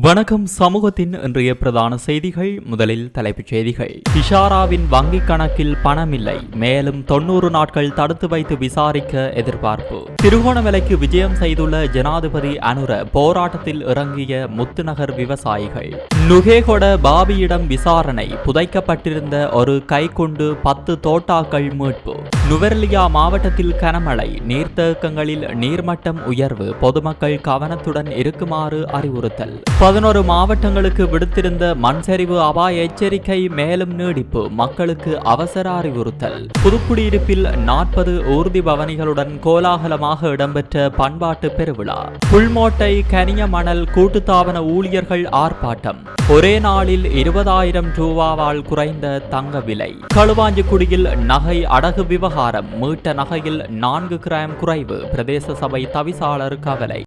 வணக்கம் சமூகத்தின் இன்றைய பிரதான செய்திகள். முதலில் தலைப்புச் செய்திகள். இஷாராவின் வங்கிக் கணக்கில் பணமில்லை. மேலும் தொன்னூறு நாட்கள் தடுத்து வைத்து விசாரிக்க எதிர்பார்ப்பு. திருகோணமலைக்கு விஜயம் செய்துள்ள ஜனாதிபதி அனுர போராட்டத்தில் இறங்கிய முத்துநகர் விவசாயிகள். நுகேகொட பாபியிடம் விசாரணை. புதைக்கப்பட்டிருந்த ஒரு கைக்குண்டு பத்து தோட்டாக்கள் மீட்பு. நுவர்லியா மாவட்டத்தில் கனமழை. நீர்த்தேக்கங்களில் நீர்மட்டம் உயர்வு. பொதுமக்கள் கவனத்துடன் இருக்குமாறு அறிவுறுத்தல். பதினோரு மாவட்டங்களுக்கு விடுத்திருந்த மண் சரிவு அபாய எச்சரிக்கை மேலும் நீடிப்பு மக்களுக்கு அவசர அறிவுறுத்தல். புதுக்குடியிருப்பில் நாற்பது ஊர்தி பவனிகளுடன் கோலாகலமாக இடம்பெற்ற பண்பாட்டு பெருவிழா. புல்மோட்டை கனிய மணல் கூட்டுத்தாபன ஊழியர்கள் ஆர்ப்பாட்டம். ஒரே நாளில் இருபதாயிரம் ரூபாவால் குறைந்த தங்க விலை. களுவாஞ்சிக்குடியில் நகை அடகு விவகாரம் மீட்ட நகையில் நான்கு கிராம் குறைவு பிரதேச சபை தவிசாளர் கவலை.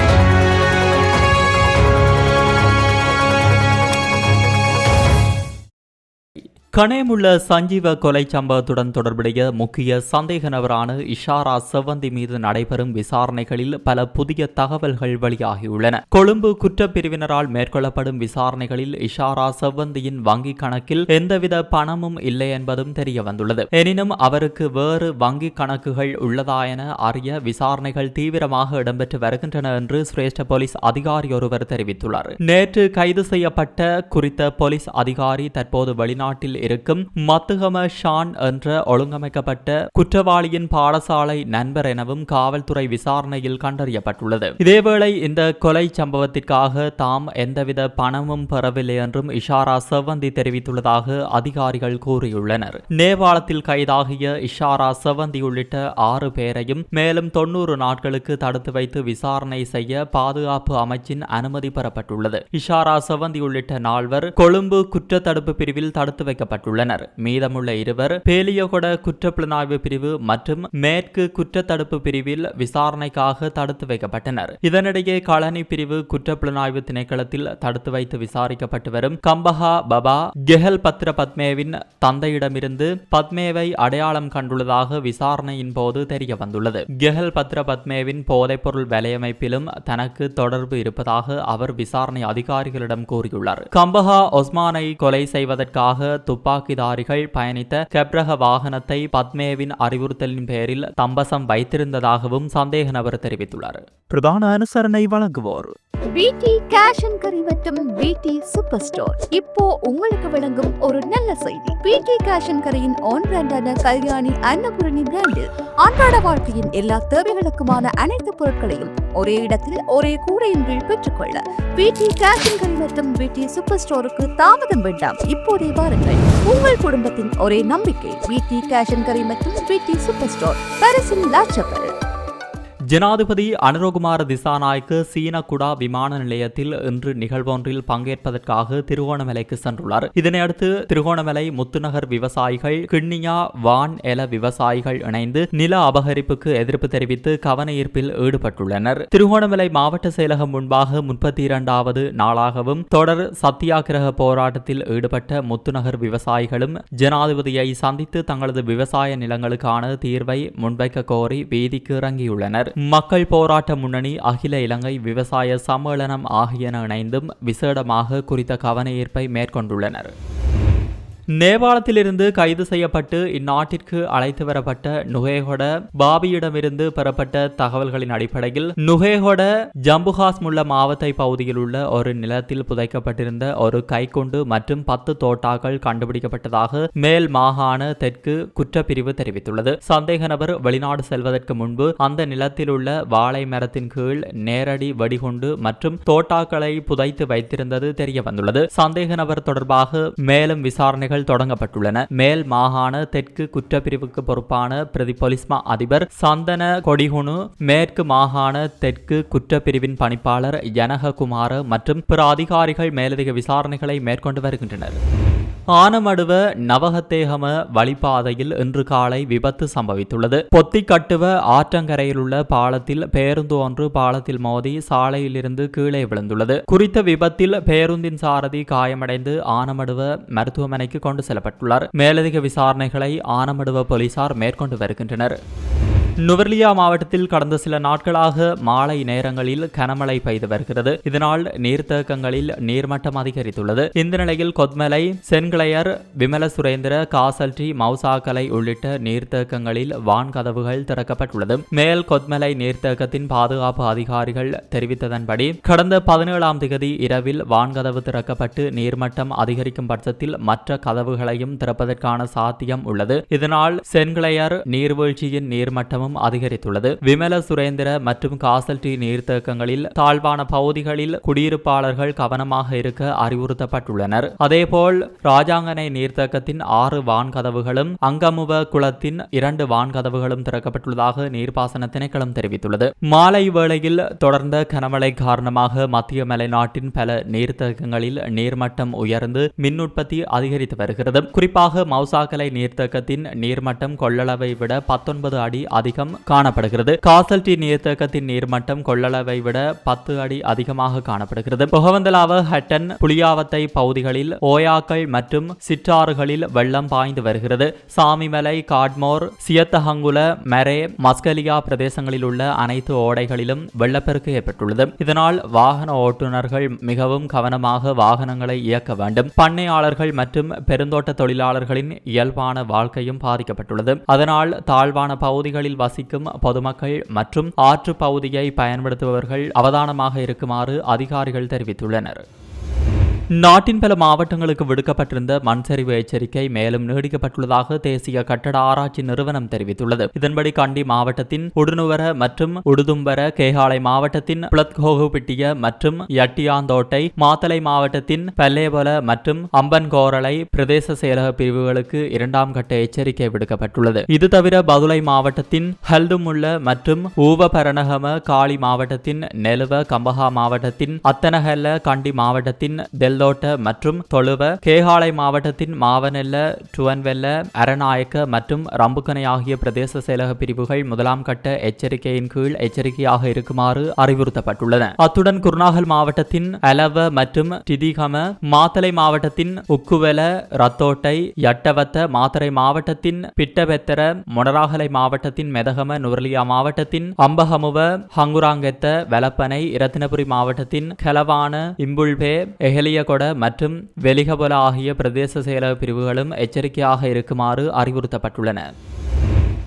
கனேமுள்ள சஞ்சீவ கொலை சம்பவத்துடன் தொடர்புடைய முக்கிய சந்தேக நபரான இஷாரா செவ்வந்தி மீது நடைபெறும் விசாரணைகளில் பல புதிய தகவல்கள் வெளியாகியுள்ளன. கொழும்பு குற்றப்பிரிவினரால் மேற்கொள்ளப்படும் விசாரணைகளில் இஷாரா செவ்வந்தியின் வங்கிக் கணக்கில் எந்தவித பணமும் இல்லை என்பதும் தெரிய வந்துள்ளது எனினும் அவருக்கு வேறு வங்கிக் கணக்குகள் உள்ளதா என அறிய விசாரணைகள் தீவிரமாக இடம்பெற்று வருகின்றன என்று சிரேஷ்ட போலீஸ் அதிகாரி ஒருவர் தெரிவித்துள்ளார். நேற்று கைது செய்யப்பட்ட குறித்த போலீஸ் அதிகாரி தற்போது வெளிநாட்டில் இருக்கும். மத்துகம ஷான் என்ற ஒழுங்கமைக்கப்பட்ட குற்றவாளியின் பாடசாலை நண்பர் எனவும் காவல்துறை விசாரணையில் கண்டறியப்பட்டுள்ளது. இதேவேளை இந்த கொலை சம்பவத்திற்காக தாம் எந்தவித பணமும் பெறவில்லை என்றும் இஷாரா செவ்வந்தி தெரிவித்துள்ளதாக அதிகாரிகள் கூறியுள்ளனர். நேபாளத்தில் கைதாகிய இஷாரா செவ்வந்தி உள்ளிட்ட ஆறு பேரையும் மேலும் தொன்னூறு நாட்களுக்கு தடுத்து வைத்து விசாரணை செய்ய பாதுகாப்பு அமைச்சின் அனுமதி பெறப்பட்டுள்ளது. இஷாரா செவ்வந்தி உள்ளிட்ட நால்வர் கொழும்பு குற்றத்தடுப்பு பிரிவில் தடுத்து வைக்கப்பட்டுள்ளனர் மீதமுள்ள இருவர் பேலியகொட குற்றப்புலனாய்வு பிரிவு மற்றும் மேற்கு குற்றத்தடுப்பு பிரிவில் விசாரணைக்காக தடுத்து வைக்கப்பட்டனர். இதனிடையே களனி பிரிவு குற்றப்புலனாய்வு திணைக்களத்தில் தடுத்து வைத்து விசாரிக்கப்பட்டு வரும் கம்பஹா பபா கெஹல் பத்ர பத்மேவின் தந்தையிடமிருந்து பத்மேவை அடையாளம் கண்டுள்ளதாக விசாரணையின் போது தெரிய வந்துள்ளது கெஹல் பத்ர பத்மேவின் போதைப்பொருள் வலையமைப்பிலும் தனக்கு தொடர்பு இருப்பதாக அவர் விசாரணை அதிகாரிகளிடம் கூறியுள்ளார். கம்பஹா ஒஸ்மானை கொலை செய்வதற்காக துப்பாக்கிதாரிகள் பயணித்த கெப்ரக வாகனத்தை பத்மேவின் அறிவுறுத்தலின் பேரில் தம்பசம் வைத்திருந்ததாகவும் சந்தேக நபர் தெரிவித்துள்ளார். பிரதான அனுசரணை வழங்குவோர். பிடி கேஷ் அண்ட் கரி மற்றும் பிடி சூப்பர் ஸ்டோர். இப்போ உங்களுக்கு வழங்கும் ஒரு நல்ல செய்தி. பிடி கேஷ் அண்ட் கரியின் ஆன் பிராண்டான கல்யாணி அன்னபூரணி பிராண்டில் அன்றாட வாழ்க்கையின் எல்லா தேவைகளுக்குமான அனைத்து பொருட்களையும் ஒரே இடத்தில் ஒரே கூடையின் கீழ் பெற்றுக்கொள்ள பிடி கேஷ் அண்ட் கரி மற்றும் பிடி சூப்பர் ஸ்டோருக்கு தாமதம் வேண்டாம். இப்போதே வாருங்கள். உங்கள் குடும்பத்தின் ஒரே நம்பிக்கை வீட்டி கேஷ் அண்ட் கரி மற்றும் பிடி சூப்பர் ஸ்டோர் பரிசின் லாச்சப்பல் ஜனாதிபதி அனுரகுமார திசாநாயக்கு சீனகுடா விமான நிலையத்தில் இன்று நிகழ்வொன்றில் பங்கேற்பதற்காக திருகோணமலைக்கு சென்றுள்ளார். இதனையடுத்து திருகோணமலை முத்துநகர் விவசாயிகள் கிண்ணியா வான் எல விவசாயிகள் இணைந்து நில அபகரிப்புக்கு எதிர்ப்பு தெரிவித்து கவன ஈர்ப்பில் ஈடுபட்டுள்ளனர். திருகோணமலை மாவட்ட செயலகம் முன்பாக முப்பத்தி இரண்டாவது நாளாகவும் தொடர் சத்தியாகிரக போராட்டத்தில் ஈடுபட்ட முத்துநகர் விவசாயிகளும் ஜனாதிபதியை சந்தித்து தங்களது விவசாய நிலங்களுக்கான தீர்வை முன்வைக்க கோரி வீதிக்கு இறங்கியுள்ளனர். மக்கள் போராட்ட முன்னணி அகில இலங்கை விவசாய சம்மேளனம் ஆகியன இணைந்தும் விசேடமாக குறித்த கவன ஈர்ப்பை மேற்கொண்டுள்ளனர். நேபாளத்திலிருந்து கைது செய்யப்பட்டு இந்நாட்டிற்கு அழைத்து வரப்பட்ட நுகேகொட பாபியிடமிருந்து பெறப்பட்ட தகவல்களின் அடிப்படையில் நுகேகொட ஜம்புகாஸ் முள்ள மாவத்தை பகுதியில் உள்ள ஒரு நிலத்தில் புதைக்கப்பட்டிருந்த ஒரு கைக்குண்டு மற்றும் பத்து தோட்டாக்கள் கண்டுபிடிக்கப்பட்டதாக மேல் மாகாண தெற்கு குற்றப்பிரிவு தெரிவித்துள்ளது. சந்தேக நபர் வெளிநாடு செல்வதற்கு முன்பு அந்த நிலத்தில் உள்ள வாழை மரத்தின் கீழ் நேரடி வெடிகுண்டு மற்றும் தோட்டாக்களை புதைத்து வைத்திருந்தது தெரிய வந்துள்ளது சந்தேக நபர் தொடர்பாக மேலும் விசாரணைகள் விசாரணைகள் தொடங்கப்பட்டுள்ளன. மேல் மாகாண தெற்கு குற்றப்பிரிவுக்கு பொறுப்பான பிரதி பொலிஸ்மா அதிபர் சந்தன கொடிகுணு மேற்கு மாகாண தெற்கு குற்றப்பிரிவின் பணிப்பாளர் ஜனககுமார மற்றும் பிற அதிகாரிகள் மேலதிக விசாரணைகளை மேற்கொண்டு வருகின்றனர். ஆனமடுவ நவகத்தேகம வழிப்பாதையில் இன்று காலை விபத்து சம்பவித்துள்ளது. பொத்திக்கட்டுவ ஆற்றங்கரையில் உள்ள பாலத்தில் பேருந்து ஒன்று பாலத்தில் மோதி சாலையிலிருந்து கீழே விழுந்துள்ளது. குறித்த விபத்தில் பேருந்தின் சாரதி காயமடைந்து ஆனமடுவ மருத்துவமனைக்கு கொண்டு செல்லப்பட்டுள்ளார். மேலதிக விசாரணைகளை ஆனமடுவ போலீசார் மேற்கொண்டு வருகின்றனர். நுவர்லியா மாவட்டத்தில் கடந்த சில நாட்களாக மாலை நேரங்களில் கனமழை பெய்து வருகிறது. இதனால் நீர்த்தேக்கங்களில் நீர்மட்டம் அதிகரித்துள்ளது. இந்த நிலையில் கொத்மலை சென்கிளையர் விமல சுரேந்திர காசல்டி மௌசாக்கலை உள்ளிட்ட நீர்த்தேக்கங்களில் வான்கதவுகள் திறக்கப்பட்டுள்ளது. மேல் கொத்மலை நீர்த்தேக்கத்தின் பாதுகாப்பு அதிகாரிகள் தெரிவித்ததன்படி கடந்த பதினேழாம் தேதி இரவில் வான்கதவு திறக்கப்பட்டு நீர்மட்டம் அதிகரிக்கும் பட்சத்தில் மற்ற கதவுகளையும் திறப்பதற்கான சாத்தியம் உள்ளது. இதனால் சென்கிளையர் நீர்வீழ்ச்சியின் நீர்மட்டமும் அதிகரித்துள்ளது. விமல சுரேந்திர மற்றும் காசல்டி நீர்த்தேக்கங்களில் தாழ்வான பகுதிகளில் குடியிருப்பாளர்கள் கவனமாக இருக்க அறிவுறுத்தப்பட்டுள்ளனர். அதேபோல் ராஜாங்கனை நீர்த்தேக்கத்தின் ஆறு வான்கதவுகளும் அங்கமுவ குளத்தின் இரண்டு வான்கதவுகளும் திறக்கப்பட்டுள்ளதாக நீர்ப்பாசன திணைக்களம் தெரிவித்துள்ளது. மாலை வேளையில் தொடர்ந்த கனமழை காரணமாக மத்திய மலைநாட்டின் பல நீர்த்தேக்கங்களில் நீர்மட்டம் உயர்ந்து மின் உற்பத்தி அதிகரித்து வருகிறது. குறிப்பாக மௌசாக்கலை நீர்த்தேக்கத்தின் நீர்மட்டம் கொள்ளளவை விட பத்தொன்பது அடி அதிக அதிகம் காணப்படுகிறது. காசல்டி நீர்த்தேக்கத்தின் நீர்மட்டம் கொள்ளளவை விட பத்து அடி அதிகமாக காணப்படுகிறது. புகவந்தலாவ ஹட்டன் புளியாவத்தை பகுதிகளில் ஓயாக்கள் மற்றும் சிற்றாறுகளில் வெள்ளம் பாய்ந்து வருகிறது. சாமிமலை காட்மோர் சியத்தஹங்குல மெரே மஸ்கலியா பிரதேசங்களில் உள்ள அனைத்து ஓடைகளிலும் வெள்ளப்பெருக்கு ஏற்பட்டுள்ளது. இதனால் வாகன ஓட்டுநர்கள் மிகவும் கவனமாக வாகனங்களை இயக்க வேண்டும். பண்ணையாளர்கள் மற்றும் பெருந்தோட்ட தொழிலாளர்களின் இயல்பான வாழ்க்கையும் பாதிக்கப்பட்டுள்ளது. அதனால் தாழ்வான பகுதிகளில் வசிக்கும் பொதுமக்கள் மற்றும் ஆற்று பகுதியை பயன்படுத்துபவர்கள் அவதானமாக இருக்குமாறு அதிகாரிகள் தெரிவித்துள்ளனர். நாட்டின் பல மாவட்டங்களுக்கு விடுக்கப்பட்டிருந்த மண்சரிவு எச்சரிக்கை மேலும் நீடிக்கப்பட்டுள்ளதாக தேசிய கட்டட ஆராய்ச்சி நிறுவனம் தெரிவித்துள்ளது. இதன்படி கண்டி மாவட்டத்தின் உடுனுவர மற்றும் உடுதும்பர கேகாலை மாவட்டத்தின் பிளத்கோகுபிட்டிய மற்றும் யட்டியாந்தோட்டை மாத்தலை மாவட்டத்தின் பல்லேபல மற்றும் அம்பன்கோரளை பிரதேச செயலக பிரிவுகளுக்கு இரண்டாம் கட்ட எச்சரிக்கை விடுக்கப்பட்டுள்ளது. இது தவிர பதுளை மாவட்டத்தின் ஹல்துமுல்ல மற்றும் ஊவபரணகம காளி மாவட்டத்தின் நெலுவ கம்பஹா மாவட்டத்தின் அத்தனஹல்ல கண்டி மாவட்டத்தின் தெல்தோட்ட மற்றும் தொழுவ கேகாலை மாவட்டத்தின் மாவனெல்ல டுவன்வெல்ல அரநாயக்க மற்றும் ரம்புக்கனை ஆகிய பிரதேச செயலக பிரிவுகள் முதலாம் கட்ட எச்சரிக்கையின் கீழ் எச்சரிக்கையாக இருக்குமாறு அறிவுறுத்தப்பட்டுள்ளன. அத்துடன் குருநாகல் மாவட்டத்தின் அலவ மற்றும் டிதிகம மாத்தலை மாவட்டத்தின் உக்குவெல ரத்தோட்டை யட்டவத்த மாத்தரை மாவட்டத்தின் பிட்டபெத்தர மொனராகலை மாவட்டத்தின் மெதகம நுரலியா மாவட்டத்தின் அம்பகமுவ ஹங்குராங்கெத்த வெலப்பனை இரத்தினபுரி மாவட்டத்தின் கெலவான இம்புல்பே கொட மற்றும் வெலிகபொல ஆகிய பிரதேச செயலக பிரிவுகளும் எச்சரிக்கையாக இருக்குமாறு அறிவுறுத்தப்பட்டுள்ளன.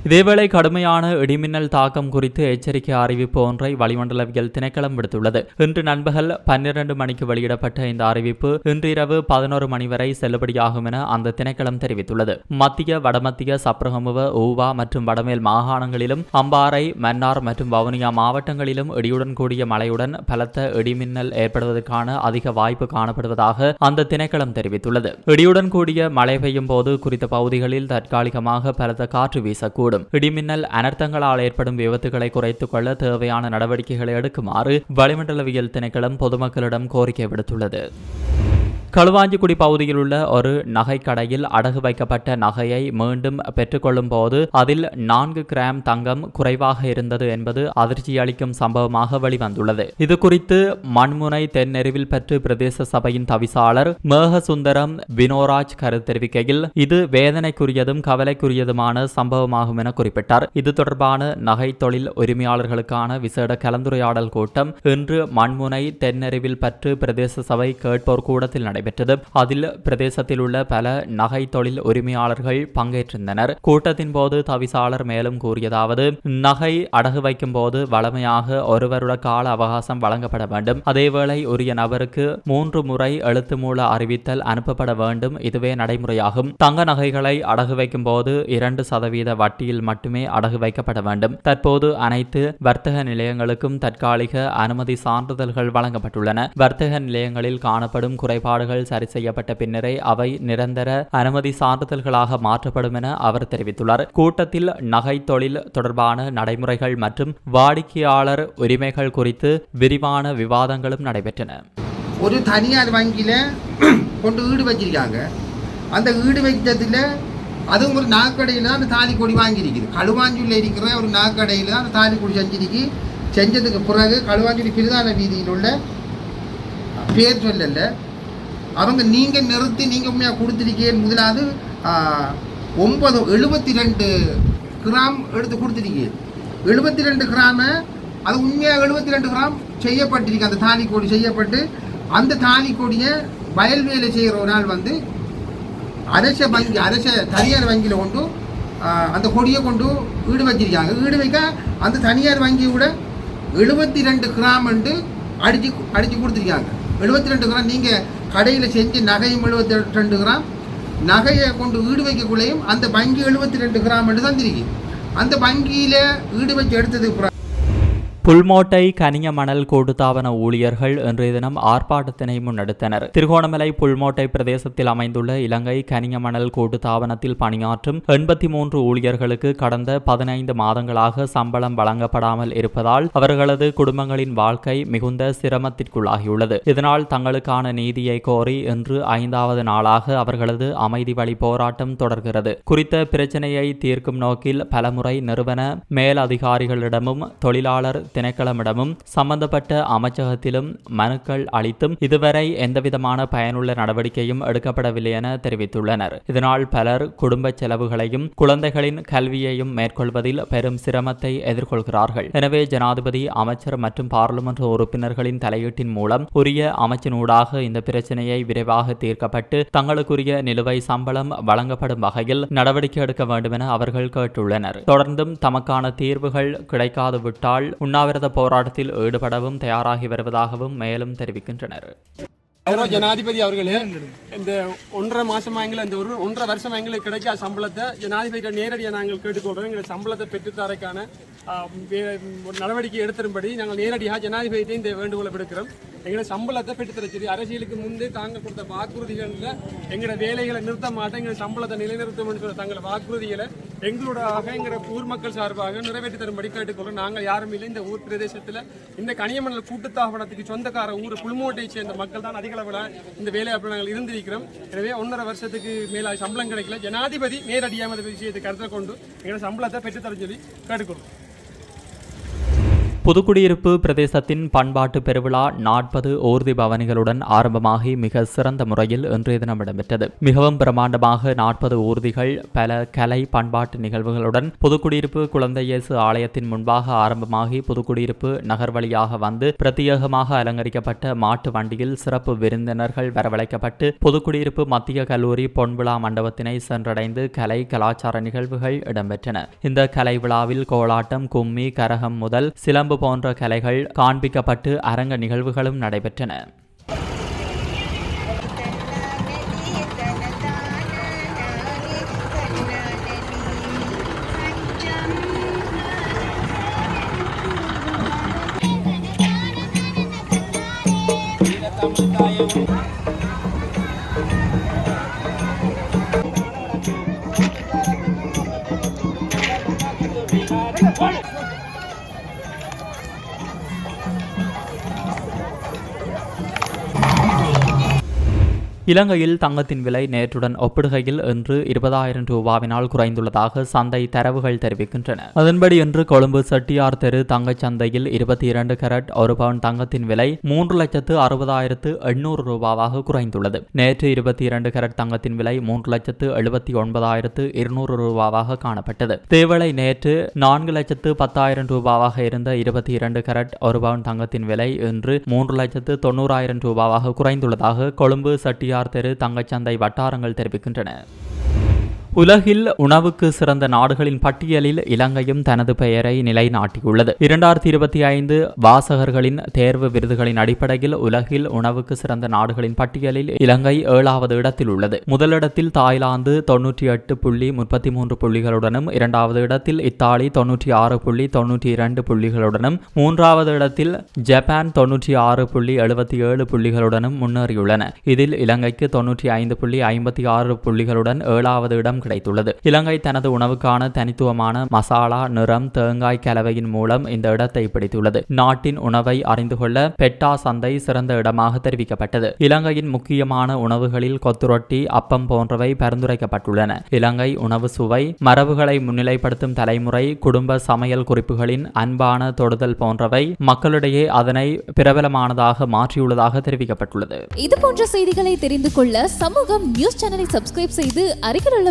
இதேவேளை கடுமையான இடிமின்னல் தாக்கம் குறித்து எச்சரிக்கை அறிவிப்பு ஒன்றை வளிமண்டலவியல் திணைக்களம் விடுத்துள்ளது. இன்று நண்பகல் பன்னிரண்டு மணிக்கு வெளியிடப்பட்ட இந்த அறிவிப்பு இன்றிரவு பதினோரு மணி வரை செல்லுபடியாகும் என அந்த திணைக்களம் தெரிவித்துள்ளது. மத்திய வடமத்திய சப்ரகமுவ ஊவா மற்றும் வடமேல் மாகாணங்களிலும் அம்பாறை மன்னார் மற்றும் வவுனியா மாவட்டங்களிலும் இடியுடன் கூடிய மழையுடன் பலத்த இடிமின்னல் ஏற்படுவதற்கான அதிக வாய்ப்பு காணப்படுவதாக அந்த திணைக்களம் தெரிவித்துள்ளது. இடியுடன் கூடிய மழை பெய்யும் போது குறித்த பகுதிகளில் தற்காலிகமாக பலத்த காற்று வீசக்கூடும். இடிமின்னல் அனர்த்தங்களால் ஏற்படும் விபத்துகளை குறைத்துக் கொள்ள தேவையான நடவடிக்கைகளை எடுக்குமாறு வளிமண்டலவியல் திணைக்களம் பொதுமக்களிடம் கோரிக்கை விடுத்துள்ளது. களுவாஞ்சிக்குடி பகுதியில் உள்ள ஒரு நகைக்கடையில் அடகு வைக்கப்பட்ட நகையை மீண்டும் பெற்றுக்கொள்ளும் போது அதில் நான்கு கிராம் தங்கம் குறைவாக இருந்தது என்பது அதிர்ச்சியளிக்கும் சம்பவமாக வெளிவந்துள்ளது. இது குறித்து மண்முனை தென்னெருவில் பெற்று பிரதேச சபையின் தவிசாளர் மேகசுந்தரம் வினோராஜ் கருத்து தெரிவிக்கையில் இது வேதனைக்குரியதும் கவலைக்குரியதுமான சம்பவமாகும் என குறிப்பிட்டார். இது தொடர்பான நகை தொழில் உரிமையாளர்களுக்கான விசேட கலந்துரையாடல் கூட்டம் இன்று மண்முனை தென்னெருவில் பற்று பிரதேச சபை கேட்போர் கூடத்தில் நடைபெற்றது. அதில் பிரதேசத்தில் உள்ள பல நகை தொழில் உரிமையாளர்கள் பங்கேற்றிருந்தனர். கூட்டத்தின் போது தவிசாளர் மேலும் கூறியதாவது நகை அடகு வைக்கும் போது வளமையாக ஒருவருட கால அவகாசம் வழங்கப்பட வேண்டும். அதேவேளை உரிய நபருக்கு மூன்று முறை எழுத்து மூல அறிவித்தல் அனுப்பப்பட வேண்டும். இதுவே நடைமுறையாகும். தங்க நகைகளை அடகு வைக்கும் போது இரண்டு சதவீத வட்டியில் மட்டுமே அடகு வைக்கப்பட வேண்டும். தற்போது அனைத்து வர்த்தக நிலையங்களுக்கும் தற்காலிக அனுமதி சான்றிதழ்கள் வழங்கப்பட்டுள்ளன. வர்த்தக நிலையங்களில் காணப்படும் குறைபாடுகள் சரி செய்யப்பட்ட பின்னரே அவை நிரந்தர அனுமதி சான்றிதழ்களாக மாற்றப்படும் என அவர் தெரிவித்துள்ளார். கூட்டத்தில் நகை தொழில் தொடர்பான நடைமுறைகள் மற்றும் வாடிக்கையாளர் உரிமைகள் குறித்து விரிவான விவாதங்களும் நடைபெற்றன. ஒரு தனியார் வங்கியில் கொண்டு ஈடு வச்சிருக்காங்க. அந்த ஈடு வைக்கிறதுல அதுவும் ஒரு நாக்கடையில் தான் அந்த தாலி கொடி வாங்கியிருக்குது. களுவாஞ்சூரில் இருக்கிற ஒரு நாக்கடையில் தான் அந்த தாலி கொடி செஞ்சிருக்கு. செஞ்சதுக்கு பிறகு களுவாஞ்சூரி பிரதான வீதியில் உள்ள பேர் சொல்லலை. அவங்க நீங்கள் நிறுத்தி நீங்கள் உண்மையாக கொடுத்துருக்கீங்க முதலாவது ஒன்பது எழுபத்தி ரெண்டு கிராம் எடுத்து கொடுத்துருக்கீங்க எழுபத்தி ரெண்டு கிராம அது உண்மையாக எழுபத்தி ரெண்டு கிராம் செய்யப்பட்டிருக்கு. அந்த தாலி கொடி செய்யப்பட்டு அந்த தாலி கொடியை வயல் வேலை செய்கிற ஒரு நாள் வந்து அரச வங்கி அரச தனியார் வங்கியில் கொண்டு அந்த கொடியை கொண்டு ஈடு வச்சிருக்காங்க. ஈடு வைக்க அந்த தனியார் வங்கியை விட எழுபத்தி ரெண்டு கிராம் அடித்து அடிச்சு கொடுத்துருக்காங்க. எழுபத்தி ரெண்டு கிராம் நீங்கள் கடையில் செஞ்சு நகையும் எழுபத்தி ரெண்டு கிராம் நகையை கொண்டு ஈடு வைக்கக்குள்ளேயும் அந்த வங்கி எழுபத்தி ரெண்டு கிராம் என்று தந்திருக்கு அந்த வங்கியில் ஈடு வச்சு எடுத்ததுக்கு புல்மோட்டை கனிய மணல் கூட்டுத்தாபன ஊழியர்கள் இன்றைய தினம் ஆர்ப்பாட்டத்தினை முன்னெடுத்தனர். திருகோணமலை புல்மோட்டை பிரதேசத்தில் அமைந்துள்ள இலங்கை கனிய மணல் கூட்டுத்தாபனத்தில் பணியாற்றும் எண்பத்தி மூன்று ஊழியர்களுக்கு கடந்த பதினைந்து மாதங்களாக சம்பளம் வழங்கப்படாமல் இருப்பதால் அவர்களது குடும்பங்களின் வாழ்க்கை மிகுந்த சிரமத்திற்குள்ளாகியுள்ளது. இதனால் தங்களுக்கான நீதியை கோரி இன்று ஐந்தாவது நாளாக அவர்களது அமைதி வழி போராட்டம் தொடர்கிறது. குறித்த பிரச்சினையை தீர்க்கும் நோக்கில் பலமுறை நிறுவன மேலதிகாரிகளிடமும் தொழிலாளர் திணைக்களமிடமும் சம்பந்தப்பட்ட அமைச்சகத்திலும் மனுக்கள் அளித்தும் இதுவரை எந்தவிதமான பயனுள்ள நடவடிக்கையும் எடுக்கப்படவில்லை என தெரிவித்துள்ளனர். இதனால் பலர் குடும்ப செலவுகளையும் குழந்தைகளின் கல்வியையும் மேற்கொள்வதில் பெரும் சிரமத்தை எதிர்கொள்கிறார்கள். எனவே ஜனாதிபதி அமைச்சர் மற்றும் பாராளுமன்ற உறுப்பினர்களின் தலையீட்டின் மூலம் உரிய அமைச்சினூடாக இந்த பிரச்சனையை விரைவாக தீர்க்கப்பட்டு தங்களுக்குரிய நிலுவை சம்பளம் வழங்கப்படும் வகையில் நடவடிக்கை எடுக்க வேண்டும் என அவர்கள் கேட்டுள்ளனர். தொடர்ந்தும் தமக்கான தீர்வுகள் கிடைக்காது விட்டால் உண்ணாவிரத போராட்டத்தில் ஈடுபடவும் தயாராகி வருவதாகவும் மேலும் தெரிவிக்கின்றனர் ஜனாதிபதி அவர்களே இந்த ஒன்றரை மாசமா எங்களை இந்த ஒரு ஒன்றரை வருஷமா எங்களுக்கு கிடைக்காத சம்பளத்தை ஜனாதிபதியிட்ட நேரடியாக நாங்கள் கேட்டுக்கொள்றோம் எங்களுக்கு சம்பளத்தை பெற்றுத்தரக்கான ஒரு நடவடிக்கை எடுத்திரும்படி நாங்கள் நேரடியாக ஜனாதிபதியிட்ட இந்த வேண்டுகோளை விடுக்கிறோம் எங்களை சம்பளத்தை பெற்றுத்தரச்சு அரசியலுக்கு முன்பு தாங்க கொடுத்த வாக்குறுதிகளில் எங்களோட வேலைகளை நிறுத்த மாட்டோம் எங்களை சம்பளத்தை நிலைநிறுத்தும் சொல்ற தங்களோட வாக்குறுதிகளை எங்களோட எங்களோட ஊர் மக்கள் சார்பாக நிறைவேற்றி தரும்படி கேட்டுக்கொள்றோம் நாங்கள் யாரும் இல்லை. இந்த ஊர் பிரதேசத்தில் இந்த கனியமணல் கூட்டுத்தாபனத்துக்கு சொந்தக்கார ஊர் புல்மோட்டையை சேர்ந்த மக்கள் தான் அதிக அளவில் இந்த வேலைவாய்ப்பில் நாங்கள் இருந்திருக்கிறோம். எனவே ஒன்றரை வருஷத்துக்கு மேலே சம்பளம் கிடைக்கல. ஜனாதிபதி நேரடியாக இந்த விஷயத்தை கருத்தில் கொண்டு எங்களோட சம்பளத்தை பெற்றுத்தர சொல்லி கேட்டுக்கொள்றோம் புதுக்குடியிருப்பு பிரதேசத்தின் பண்பாட்டு பெருவிழா நாற்பது ஊர்தி பவனிகளுடன் ஆரம்பமாகி மிக சிறந்த முறையில் இன்றைய தினம் இடம்பெற்றது. மிகவும் பிரமாண்டமாக நாற்பது ஊர்திகள் பல கலை பண்பாட்டு நிகழ்வுகளுடன் புதுக்குடியிருப்பு குழந்தை இயேசு ஆலயத்தின் முன்பாக ஆரம்பமாகி புதுக்குடியிருப்பு நகர் வழியாக வந்து பிரத்யேகமாக அலங்கரிக்கப்பட்ட மாட்டு வண்டியில் சிறப்பு விருந்தினர்கள் வரவழைக்கப்பட்டு புதுக்குடியிருப்பு மத்திய கல்லூரி பொன்விழா மண்டபத்தினை சென்றடைந்து கலை கலாச்சார நிகழ்வுகள் இடம்பெற்றன. இந்த கலை விழாவில் கோலாட்டம் கும்மி கரகம் முதல் சிலம்பு போன்ற கலைகள் காண்பிக்கப்பட்டு அரங்க நிகழ்வுகளும் நடைபெற்றன. இலங்கையில் தங்கத்தின் விலை நேற்றுடன் ஒப்பிடுகையில் இன்று இருபதாயிரம் ரூபாவினால் குறைந்துள்ளதாக சந்தை தரவுகள் தெரிவிக்கின்றன. அதன்படி இன்று கொழும்பு செட்டியார் தெரு தங்கச் சந்தையில் இருபத்தி இரண்டு கரட் ஒரு பவுன் தங்கத்தின் விலை மூன்று லட்சத்து அறுபதாயிரத்து எண்ணூறு ரூபாவாக குறைந்துள்ளது. நேற்று இருபத்தி இரண்டு கரட் தங்கத்தின் விலை மூன்று லட்சத்து எழுபத்தி ஒன்பதாயிரத்து இருநூறு ரூபாவாக காணப்பட்டது. தேவலை நேற்று நான்கு லட்சத்து பத்தாயிரம் ரூபாவாக இருந்த இருபத்தி இரண்டு கரட் ஒரு பவுன் தங்கத்தின் விலை இன்று மூன்று லட்சத்து தொண்ணூறாயிரம் ரூபாவாக குறைந்துள்ளதாக கொழும்பு சட்டி பெரியார் தெரு தங்கச்சந்தை வட்டாரங்கள் தெரிவிக்கின்றன. உலகில் உணவுக்கு சிறந்த நாடுகளின் பட்டியலில் இலங்கையும் தனது பெயரை நிலைநாட்டியுள்ளது. இரண்டாயிரத்தி இருபத்தி ஐந்து வாசகர்களின் தேர்வு விருதுகளின் அடிப்படையில் உலகில் உணவுக்கு சிறந்த நாடுகளின் பட்டியலில் இலங்கை ஏழாவது இடத்தில் உள்ளது. முதலிடத்தில் தாய்லாந்து தொன்னூற்றி எட்டு புள்ளி முப்பத்தி மூன்று புள்ளிகளுடனும் இரண்டாவது இடத்தில் இத்தாலி தொன்னூற்றி ஆறு புள்ளி தொன்னூற்றி இரண்டு புள்ளிகளுடனும் மூன்றாவது இடத்தில் ஜப்பான் தொன்னூற்றி ஆறு புள்ளி எழுபத்தி ஏழு புள்ளிகளுடனும் முன்னேறியுள்ளன. இதில் இலங்கைக்கு தொன்னூற்றி ஐந்து புள்ளி ஐம்பத்தி ஆறு புள்ளிகளுடன் ஏழாவது இடம் கிடைத்துள்ளது. இலங்கை தனது உணவுக்கான தனித்துவமான மசாலா நிறம் தேங்காய் கலவையின் மூலம் இந்த இடத்தை பிடித்துள்ளது. நாட்டின் உணவை அறிந்து கொள்ள பெட்டா சந்தை சிறந்த இடமாக தெரிவிக்கப்பட்டது. இலங்கையின் முக்கியமான உணவுகளில் கொத்துரொட்டி அப்பம் போன்றவை பரிந்துரைக்கப்பட்டுள்ளன. இலங்கை உணவு சுவை மரபுகளை முன்னிலைப்படுத்தும் தலைமுறை குடும்ப சமையல் குறிப்புகளின் அன்பான தொடுதல் போன்றவை மக்களிடையே அதனை பிரபலமானதாக மாற்றியுள்ளதாக தெரிவிக்கப்பட்டுள்ளது. இது போன்ற செய்திகளை தெரிந்து கொள்ள சமூகம் நியூஸ் சேனலை சப்ஸ்கிரைப் செய்து அருகில் உள்ள